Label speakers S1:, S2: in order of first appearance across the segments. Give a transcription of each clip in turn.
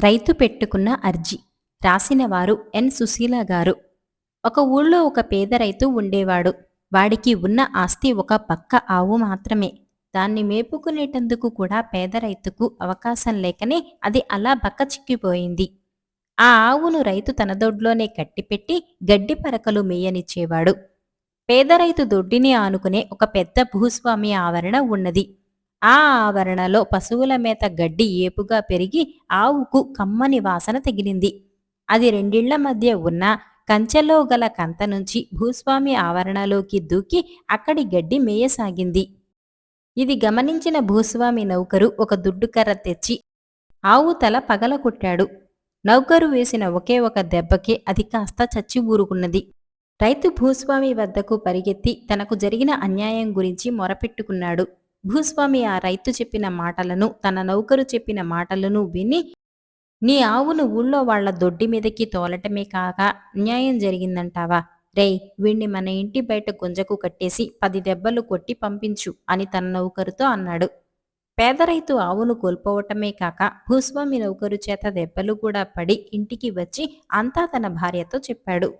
S1: రైతు పెట్టుకున్న అర్జీ రాసినవారు ఎన్. సుశీల గారు. ఒక ఊళ్ళో ఒక పేద రైతు ఉండేవాడు. వాడికి ఉన్న ఆస్తి ఒక పక్క ఆవు మాత్రమే. దాన్ని మేపుకునేటందుకు కూడా పేద రైతుకు అవకాశం లేకనే అది అలా బక్క చిక్కిపోయింది. ఆ ఆవును రైతు తన దొడ్లోనే కట్టిపెట్టి గడ్డి పరకలు మేయనిచ్చేవాడు. పేద రైతు దొడ్డిని ఆనుకునే ఒక పెద్ద భూస్వామి ఆవరణ ఉన్నది. ఆ ఆవరణలో పశువుల మేత గడ్డి ఏపుగా పెరిగి ఆవుకు కమ్మని వాసన తగిలింది. అది రెండిళ్ళ మధ్య ఉన్న కంచెలో గల కంత నుంచి భూస్వామి ఆవరణలోకి దూకి అక్కడి గడ్డి మేయసాగింది. ఇది గమనించిన భూస్వామి నౌకరు ఒక దుడ్డుకర్ర తెచ్చి ఆవు తల పగలకొట్టాడు నౌకరు వేసిన ఒకే ఒక దెబ్బకే అది కాస్త చచ్చి ఊరుకున్నది. రైతు భూస్వామి వద్దకు పరిగెత్తి తనకు జరిగిన అన్యాయం గురించి మొరపెట్టుకున్నాడు. భూస్వామి ఆ రైతు చెప్పిన మాటలను తన నౌకరు చెప్పిన మాటలను విని నీ ఆవును ఊళ్ళో వాళ్ళ దొడ్డి మీదకి తోలటమే కాక న్యాయం జరిగిందంటావా? రేయ్ వీణ్ణి మన ఇంటి బయట గుంజకు కట్టేసి పది దెబ్బలు కొట్టి పంపించు అని తన నౌకరుతో అన్నాడు. పేద రైతు ఆవును కోల్పోవటమే కాక భూస్వామి నౌకరు చేత దెబ్బలు కూడా పడి ఇంటికి వచ్చి అంతా తన భార్యతో చెప్పాడు.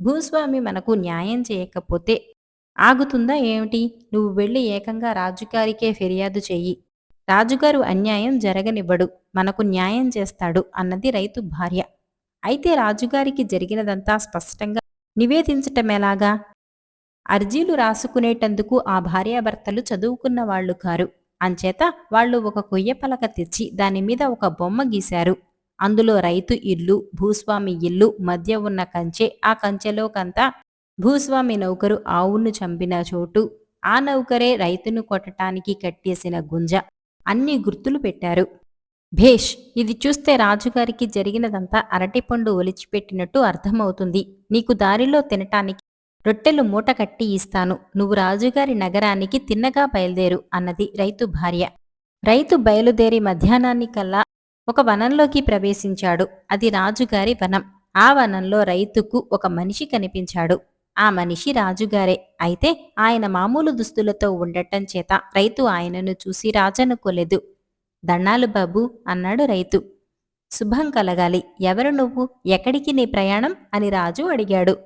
S1: భూస్వామి మనకు న్యాయం చేయకపోతే ఆగుతుందా ఏమిటి? నువ్వు వెళ్ళి ఏకంగా రాజుగారికే ఫిర్యాదు చెయ్యి. రాజుగారు అన్యాయం జరగనివ్వడు. మనకు న్యాయం చేస్తాడు అన్నది రైతు భార్య. అయితే రాజుగారికి జరిగినదంతా స్పష్టంగా నివేదించటమేలాగా అర్జీలు రాసుకునేటందుకు ఆ భార్యాభర్తలు చదువుకున్న వాళ్ళు కారు. అంచేత వాళ్ళు ఒక కొయ్య పలక తెచ్చి దాని మీద ఒక బొమ్మ గీశారు. అందులో రైతు ఇల్లు భూస్వామి ఇల్లు మధ్య ఉన్న కంచె ఆ కంచెలోకంతా భూస్వామి నౌకరు ఆవును చంపిన చోటు ఆ నౌకరే రైతును కొట్టటానికి కట్టేసిన గుంజ అన్ని గుర్తులు పెట్టారు. భేష్ ఇది చూస్తే రాజుగారికి జరిగినదంతా అరటిపండు ఒలిచిపెట్టినట్టు అర్థమవుతుంది. నీకు దారిలో తినటానికి రొట్టెలు మూట కట్టి ఇస్తాను. నువ్వు రాజుగారి నగరానికి తిన్నగా బయలుదేరు అన్నది రైతు భార్య. రైతు బయలుదేరి మధ్యాహ్నానికల్లా ఒక వనంలోకి ప్రవేశించాడు. అది రాజుగారి వనం. ఆ వనంలో రైతుకు ఒక మనిషి కనిపించాడు. ఆ మనిషి రాజుగారే. అయితే ఆయన మామూలు దుస్తులతో ఉండటం చేత రైతు ఆయనను చూసి రాజనుకోలేదు. దండాలు బాబు అన్నాడు రైతు. శుభం కలగాలి. ఎవరు నువ్వు? ఎక్కడికి నీ ప్రయాణం? అని రాజు అడిగాడు.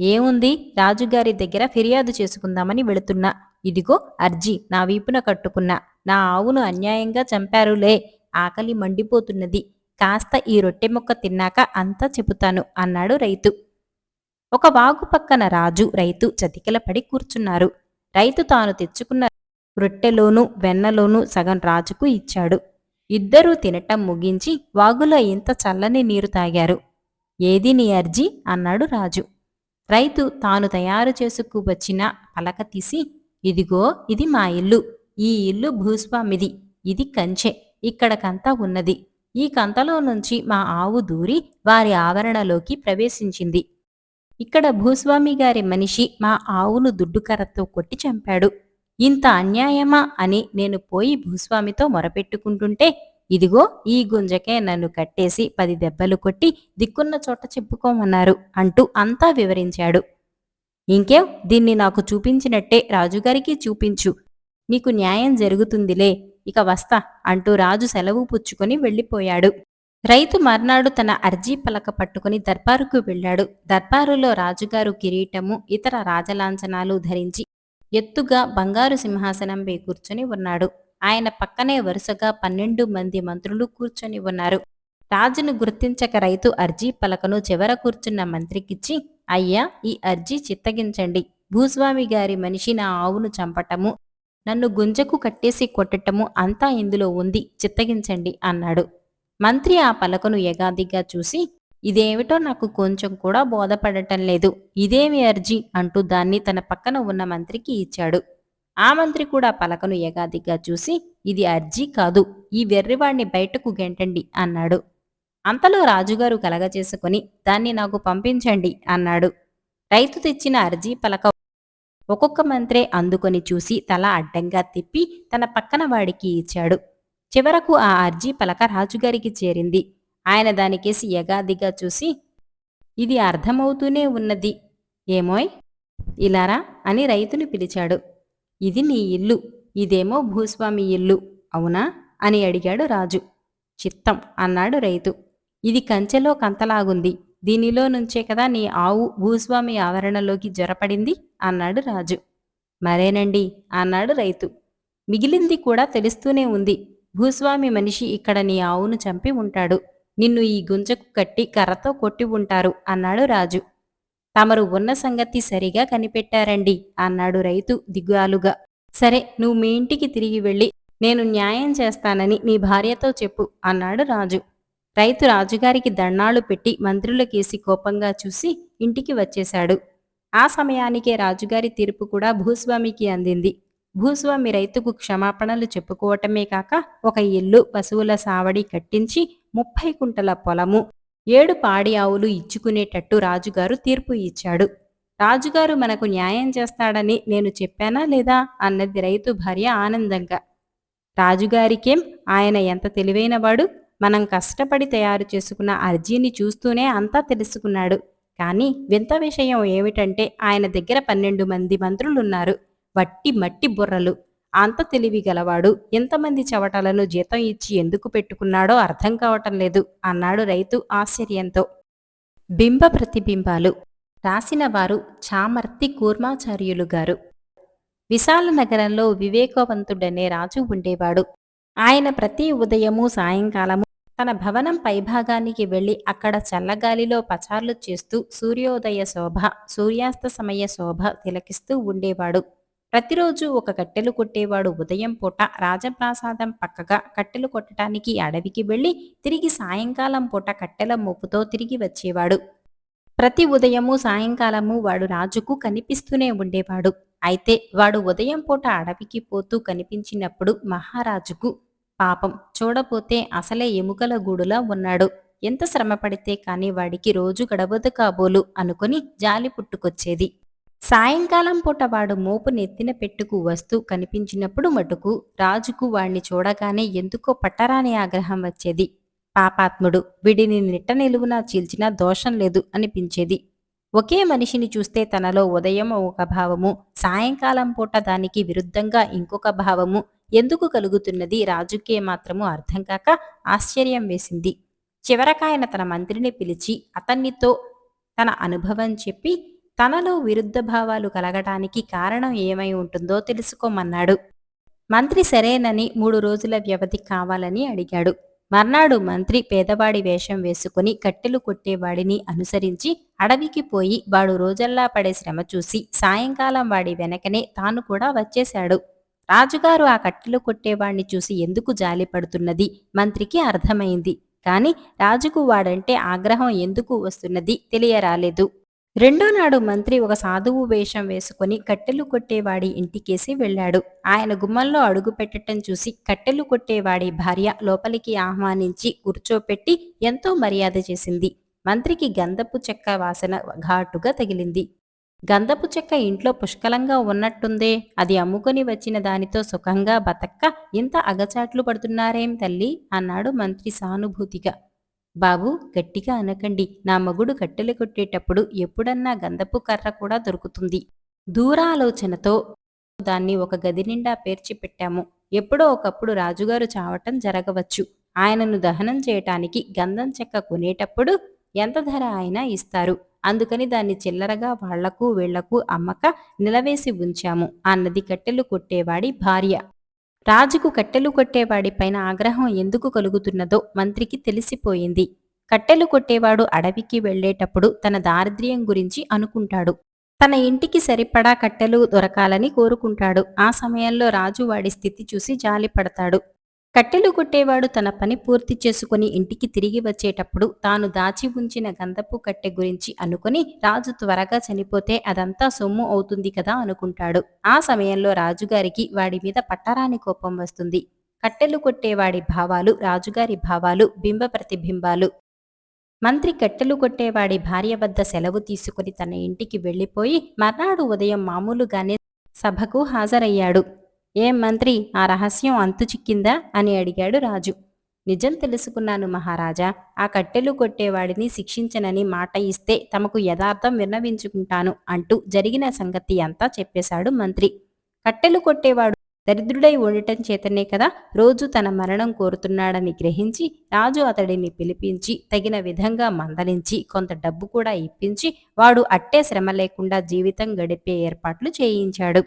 S1: ఏముంది? రాజుగారి దగ్గర ఫిర్యాదు చేసుకుందామని వెళుతున్నా. ఇదిగో అర్జీ. నా వీపున కట్టుకున్నా. నా ఆవును అన్యాయంగా చంపారులే. ఆకలి మండిపోతున్నది. కాస్త ఈ రొట్టె ముక్క తిన్నాక అంతా చెబుతాను అన్నాడు రైతు. ఒక వాగు పక్కన రాజు రైతు చతికిలపడి కూర్చున్నారు. రైతు తాను తెచ్చుకున్న రొట్టెలోనూ వెన్నలోనూ సగం రాజుకు ఇచ్చాడు. ఇద్దరూ తినటం ముగించి వాగులో ఇంత చల్లని నీరు తాగారు. ఏది నీ అర్జీ? అన్నాడు రాజు. రైతు తాను తయారు చేసుకు వచ్చిన పలక తీసి ఇదిగో ఇది మా ఇల్లు. ఈ ఇల్లు భూస్వామిది. ఇది కంచె. ఇక్కడ కంత ఉన్నది. ఈ కంతలో నుంచి మా ఆవు దూరి వారి ఆవరణలోకి ప్రవేశించింది. ఇక్కడ భూస్వామి గారి మనిషి మా ఆవును దుడ్డుకర్రతో కొట్టి చంపాడు. ఇంత అన్యాయమా అని నేను పోయి భూస్వామితో మొరపెట్టుకుంటుంటే ఇదిగో ఈ గుంజకే నన్ను కట్టేసి పది దెబ్బలు కొట్టి దిక్కున్న చోట చెప్పుకోమన్నారు అంటూ అంతా వివరించాడు. ఇంకేం దీన్ని నాకు చూపించినట్టే రాజుగారికి చూపించు. నీకు న్యాయం జరుగుతుందిలే ఇక వస్తా అంటూ రాజు సెలవు పుచ్చుకొని వెళ్ళిపోయాడు. రైతు మర్నాడు తన అర్జీ పలక పట్టుకుని దర్బారుకు వెళ్ళాడు. దర్బారులో రాజుగారు కిరీటము ఇతర రాజలాంఛనాలు ధరించి ఎత్తుగా బంగారు సింహాసనంపై కూర్చొని ఉన్నాడు. ఆయన పక్కనే వరుసగా పన్నెండు మంది మంత్రులు కూర్చొని ఉన్నారు. రాజును గుర్తించక రైతు అర్జీ పలకను చివర కూర్చున్న మంత్రికిచ్చి అయ్యా ఈ అర్జీ చిత్తగించండి. భూస్వామి గారి మనిషి నా ఆవును చంపటము నన్ను గుంజకు కట్టేసి కొట్టటము అంతా ఇందులో ఉంది. చిత్తగించండి అన్నాడు. మంత్రి ఆ పలకను యగాదిగా చూసి ఇదేమిటో నాకు కొంచెం కూడా బోధపడటం లేదు. ఇదేమి అర్జీ? అంటూ దాన్ని తన పక్కన ఉన్న మంత్రికి ఇచ్చాడు. ఆ మంత్రి కూడా పలకను యగాదిగా చూసి ఇది అర్జీ కాదు. ఈ వెర్రివాణ్ణి బయటకు గెంటండి అన్నాడు. అంతలో రాజుగారు కలగచేసుకుని దాన్ని నాకు పంపించండి అన్నాడు. రైతు తెచ్చిన అర్జీ పలక ఒక్కొక్క మంత్రే అందుకొని చూసి తల అడ్డంగా తిప్పి తన పక్కన వాడికి ఇచ్చాడు. చివరకు ఆ అర్జీ పలక రాజుగారికి చేరింది. ఆయన దానికేసి యగాదిగా చూసి ఇది అర్థమవుతూనే ఉన్నది. ఏమోయ్? ఇలారా? అని రైతుని పిలిచాడు. ఇది నీ ఇల్లు. ఇదేమో భూస్వామి ఇల్లు. అవునా? అని అడిగాడు రాజు. చిత్తం అన్నాడు రైతు. ఇది కంచెలో కంతలాగుంది. దీనిలో నుంచే కదా నీ ఆవు భూస్వామి ఆవరణలోకి జొరపడింది? అన్నాడు రాజు. మరేనండి? అన్నాడు రైతు. మిగిలింది కూడా తెలుస్తూనే ఉంది. భూస్వామి మనిషి ఇక్కడ నీ ఆవును చంపి ఉంటాడు. నిన్ను ఈ గుంజకు కట్టి కర్రతో కొట్టి ఉంటారు అన్నాడు రాజు. తమరు ఉన్న సంగతి సరిగా కనిపెట్టారండి అన్నాడు రైతు దిగాలుగా. సరే నువ్వు మీ ఇంటికి తిరిగి వెళ్ళి నేను న్యాయం చేస్తానని నీ భార్యతో చెప్పు అన్నాడు రాజు. రైతు రాజుగారికి దణ్ణాలు పెట్టి మంత్రులకేసి కోపంగా చూసి ఇంటికి వచ్చేశాడు. ఆ సమయానికే రాజుగారి తీర్పు కూడా భూస్వామికి అందింది. భూస్వామి రైతుకు క్షమాపణలు చెప్పుకోవటమే కాక ఒక ఇల్లు పశువుల సావడి కట్టించి ముప్పై కుంటల పొలము ఏడు పాడి ఆవులు ఇచ్చుకునేటట్టు రాజుగారు తీర్పు ఇచ్చాడు. రాజుగారు మనకు న్యాయం చేస్తాడని నేను చెప్పానా లేదా? అన్నది రైతు భార్య ఆనందంగా. రాజుగారికేం? ఆయన ఎంత తెలివైనవాడు? మనం కష్టపడి తయారు చేసుకున్న అర్జీని చూస్తూనే అంతా తెలుసుకున్నాడు. కానీ వింత విషయం ఏమిటంటే ఆయన దగ్గర పన్నెండు మంది మంత్రులున్నారు. వట్టి మట్టి బుర్రలు. అంత తెలివి గలవాడు ఎంతమంది చవటలను జీతం ఇచ్చి ఎందుకు పెట్టుకున్నాడో అర్థం కావటం లేదు అన్నాడు రైతు ఆశ్చర్యంతో. బింబ ప్రతిబింబాలు. రాసిన వారు చామర్తి కూర్మాచార్యులు గారు. విశాల నగరంలో వివేకవంతుడనే రాజు ఉండేవాడు. ఆయన ప్రతి ఉదయము సాయంకాలము తన భవనం పైభాగానికి వెళ్ళి అక్కడ చల్లగాలిలో పచార్లు చేస్తూ సూర్యోదయ శోభ సూర్యాస్త సమయ శోభ తిలకిస్తూ ఉండేవాడు. ప్రతిరోజు ఒక కట్టెలు కొట్టేవాడు ఉదయం పూట రాజప్రాసాదం పక్కగా కట్టెలు కొట్టడానికి అడవికి వెళ్ళి తిరిగి సాయంకాలం పూట కట్టెల మోపుతో తిరిగి వచ్చేవాడు. ప్రతి ఉదయము సాయంకాలము వాడు రాజుకు కనిపిస్తూనే ఉండేవాడు. అయితే వాడు ఉదయం పూట అడవికి పోతూ కనిపించినప్పుడు మహారాజుకు పాపం. చూడపోతే అసలే ఎముకల గూడులా ఉన్నాడు. ఎంత శ్రమపడితే కాని వాడికి రోజు గడవదు కాబోలు అనుకుని జాలి పుట్టుకొచ్చేది. సాయంకాలం పూట వాడు మోపు నెత్తిన పెట్టుకు వస్తూ కనిపించినప్పుడు మటుకు రాజుకు వాణ్ణి చూడగానే ఎందుకో పట్టరాని ఆగ్రహం వచ్చేది. పాపాత్ముడు వీడిని నిట్ట నిలువునా చీల్చినా దోషం లేదు అనిపించేది. ఒకే మనిషిని చూస్తే తనలో ఉదయం ఒక భావము సాయంకాలం పూట దానికి విరుద్ధంగా ఇంకొక భావము ఎందుకు కలుగుతున్నది రాజుకే మాత్రము అర్థం కాక ఆశ్చర్యం వేసింది. చివరకాయన తన మంత్రిని పిలిచి అతన్నితో తన అనుభవం చెప్పి తనలో విరుద్ధ భావాలు కలగటానికి కారణం ఏమై ఉంటుందో తెలుసుకోమన్నాడు. మంత్రి సరేనని మూడు రోజుల వ్యవధి కావాలని అడిగాడు. మర్నాడు మంత్రి పేదవాడి వేషం వేసుకుని కట్టెలు కొట్టేవాడిని అనుసరించి అడవికి పోయి వాడు రోజల్లా పడే శ్రమ చూసి సాయంకాలం వాడి వెనకనే తాను కూడా వచ్చేశాడు. రాజుగారు ఆ కట్టెలు కొట్టేవాణ్ణి చూసి ఎందుకు జాలి పడుతున్నది? మంత్రికి అర్థమైంది. కాని రాజుకు వాడంటే ఆగ్రహం ఎందుకు వస్తున్నది తెలియరాలేదు. రెండో నాడు మంత్రి ఒక సాధువు వేషం వేసుకుని కట్టెలు కొట్టేవాడి ఇంటికేసి వెళ్ళాడు. ఆయన గుమ్మంలో అడుగు పెట్టడం చూసి కట్టెలు కొట్టేవాడి భార్య లోపలికి ఆహ్వానించి కూర్చోపెట్టి ఎంతో మర్యాద చేసింది. మంత్రికి గంధపు చెక్క వాసన ఘాటుగా తగిలింది. గంధపు చెక్క ఇంట్లో పుష్కలంగా ఉన్నట్టుందే అది అమ్ముకొని వచ్చిన దానితో సుఖంగా బతక్క ఇంత అగచాట్లు పడుతున్నారేం తల్లి? అన్నాడు మంత్రి సానుభూతిగా. బాబు గట్టిగా అనకండి. నా మగుడు కట్టెలు కొట్టేటప్పుడు ఎప్పుడన్నా గంధపు కర్ర కూడా దొరుకుతుంది. దూరాలోచనతో దాన్ని ఒక గది నిండా పేర్చి పెట్టాము. ఎప్పుడో ఒకప్పుడు రాజుగారు చావటం జరగవచ్చు. ఆయనను దహనం చేయటానికి గంధం చెక్క కొనేటప్పుడు ఎంత ధర అయినా ఇస్తారు. అందుకని దాన్ని చిల్లరగా వాళ్ళకు వీళ్ళకు అమ్మక నిలవేసి ఉంచాము. అన్నది కట్టెలు కొట్టేవాడి భార్య. రాజుకు కట్టెలు కొట్టేవాడిపైన ఆగ్రహం ఎందుకు కలుగుతున్నదో మంత్రికి తెలిసిపోయింది. కట్టెలు కొట్టేవాడు అడవికి వెళ్ళేటప్పుడు తన దారిద్ర్యం గురించి అనుకుంటాడు. తన ఇంటికి సరిపడా కట్టెలు దొరకాలని కోరుకుంటాడు. ఆ సమయంలో రాజు వాడి స్థితి చూసి జాలిపడతాడు. కట్టెలు కొట్టేవాడు తన పని పూర్తి చేసుకుని ఇంటికి తిరిగి వచ్చేటప్పుడు తాను దాచి ఉంచిన గంధపు కట్టె గురించి అనుకుని రాజు త్వరగా చనిపోతే అదంతా సొమ్ము అవుతుంది కదా అనుకుంటాడు. ఆ సమయంలో రాజుగారికి వాడి మీద పట్టరాని కోపం వస్తుంది. కట్టెలు కొట్టేవాడి భావాలు రాజుగారి భావాలు బింబ ప్రతిబింబాలు. మంత్రి కట్టెలు కొట్టేవాడి భార్య వద్ద సెలవు తీసుకుని తన ఇంటికి వెళ్ళిపోయి మర్నాడు ఉదయం మామూలుగానే సభకు హాజరయ్యాడు. ఏం మంత్రి ఆ రహస్యం అంతు చిక్కిందా? అని అడిగాడు రాజు. నిజం తెలుసుకున్నాను మహారాజా. ఆ కట్టెలు కొట్టేవాడిని శిక్షించనని మాట ఇస్తే తమకు యథార్థం విన్నవించుకుంటాను అంటూ జరిగిన సంగతి అంతా చెప్పేశాడు మంత్రి. కట్టెలు కొట్టేవాడు దరిద్రుడై ఉండటం చేతనే కదా రోజు తన మరణం కోరుతున్నాడని గ్రహించి రాజు అతడిని పిలిపించి తగిన విధంగా మందలించి కొంత డబ్బు కూడా ఇప్పించి వాడు అట్టే శ్రమ లేకుండా జీవితం గడిపే ఏర్పాట్లు చేయించాడు.